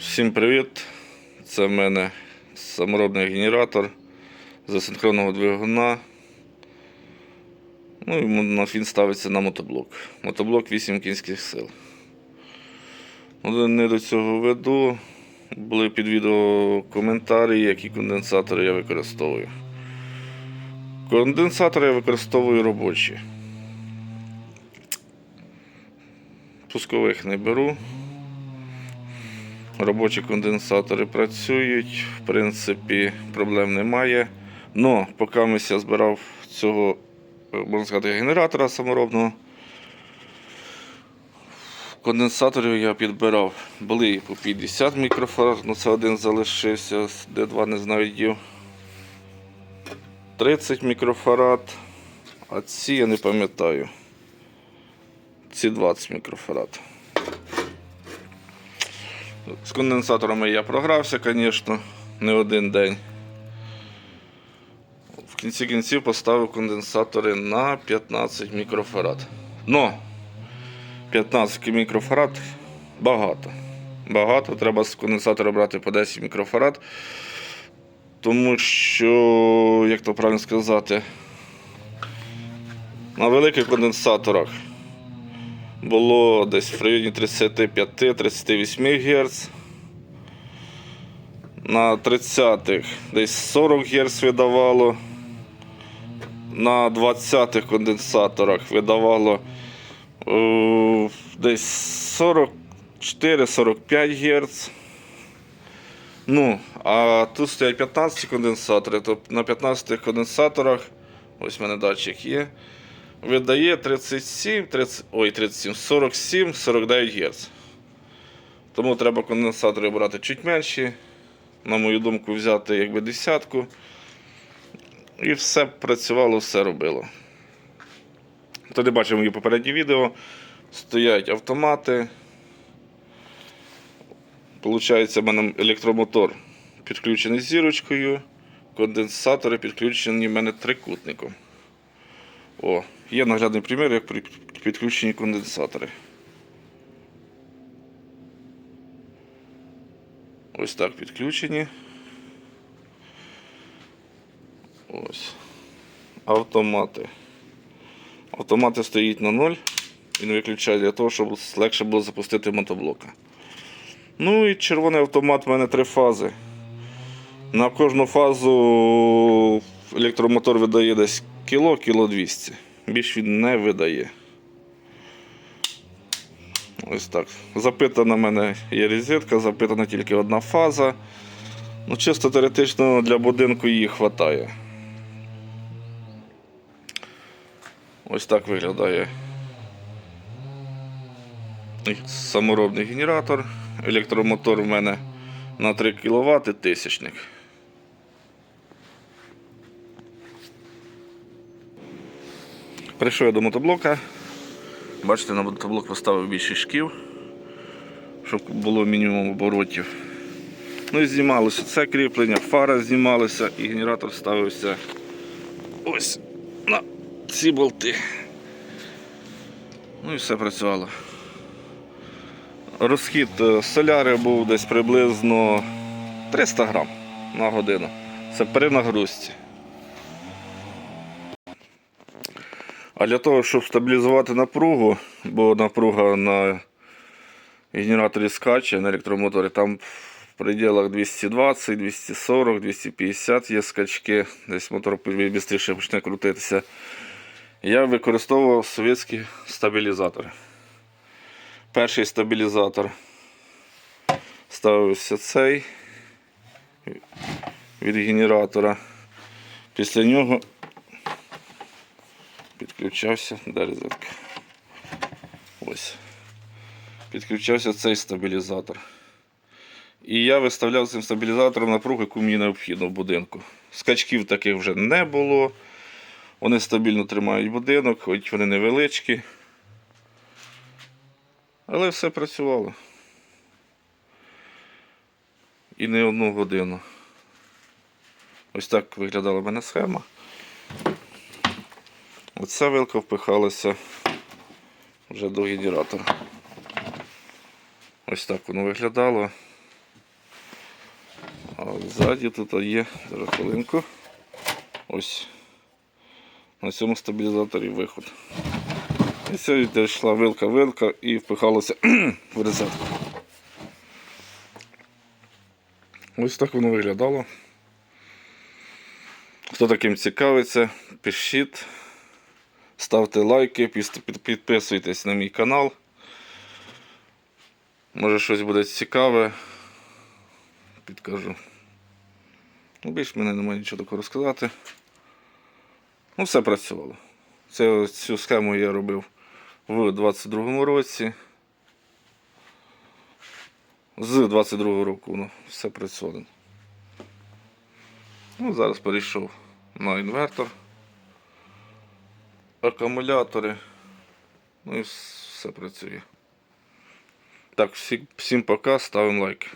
Всім привіт! Це в мене саморобний генератор з асинхронного двигуна. Ну і мо- він ставиться на мотоблок. Мотоблок 8 кінських сил. Не до цього веду. Були під відео коментарі, які конденсатори я використовую. Конденсатори я використовую робочі. Пускових не беру. Робочі конденсатори працюють, в принципі, проблем немає. Но поки ми збирав цього, е, можна сказати, генератора саморобного, конденсаторів я підбирав. Були по 50 мікрофарад, ну це один залишився, де два не знаю дів. 30 мікрофарад, а ці я не пам'ятаю. Ці 20 мікрофарад. З конденсаторами я програвся, звісно, не один день. В кінці кінців поставив конденсатори на 15 мікрофарад. Но 15 мікрофарад багато. Багато. Треба з конденсатора брати по 10 мікрофарад. Тому що, як то правильно сказати, на великих конденсаторах було десь в районі 35-38 Гц. На 30-х десь 40 Гц видавало. На 20-х конденсаторах видавало е, десь 44-45 Гц. Ну, а тут стоять 15 конденсатори, то на 15 конденсаторах, ось в мене датчик є видає 37, 30, ой, 37, 47, 49 Гц. Тому треба конденсатори брати чуть менші. На мою думку, взяти якби десятку. І все працювало, все робило. Хто не бачив мої попередні відео, стоять автомати. Получається, в мене електромотор підключений зірочкою, конденсатори підключені в мене трикутником. О, є наглядний примір, як при підключенні конденсатори. Ось так підключені. Ось. Автомати. Автомати стоїть на 0. Він виключає для того, щоб легше було запустити мотоблока. Ну і червоний автомат в мене три фази. На кожну фазу електромотор видає десь кіло, кіло 200. Більш він не видає. Ось так. Запитана в мене є розетка, запитана тільки одна фаза. Ну, чисто теоретично для будинку її вистачає. Ось так виглядає саморобний генератор. Електромотор в мене на 3 кВт тисячник. Прийшов я до мотоблока. Бачите, на мотоблок поставив більше шків, щоб було мінімум оборотів. Ну і знімалося це кріплення, фара знімалася і генератор ставився ось на ці болти. Ну і все працювало. Розхід е, соляри був десь приблизно 300 грам на годину. Це при нагрузці. А для того, щоб стабілізувати напругу, бо напруга на генераторі скаче на електромоторі, там в пределах 220, 240, 250 є скачки, десь мотор швидше почне крутитися. Я використовував совєтські стабілізатори. Перший стабілізатор ставився цей від генератора. Після нього підключався де розетка. Ось. Підключався цей стабілізатор. І я виставляв цим стабілізатором напругу, яку мені необхідно в будинку. Скачків таких вже не було. Вони стабільно тримають будинок, хоч вони невеличкі. Але все працювало. І не одну годину. Ось так виглядала в мене схема. Оця вилка впихалася вже до генератора. Ось так воно виглядало. А ззаді тут є, зараз хвилинку. Ось. На цьому стабілізаторі виход. І сьогодні йшла вилка-вилка і впихалося в розетку. Ось так воно виглядало. Хто таким цікавиться, пишіть, ставте лайки, підписуйтесь на мій канал. Може щось буде цікаве. Підкажу. Ну, більш мене немає нічого такого розказати. Ну, все працювало. Це, цю схему я робив в 22-му році. З 22-го року ну, все працювало. Ну, зараз перейшов на інвертор. Акумулятори. Ну і все працює. Так, всім пока, ставимо лайки.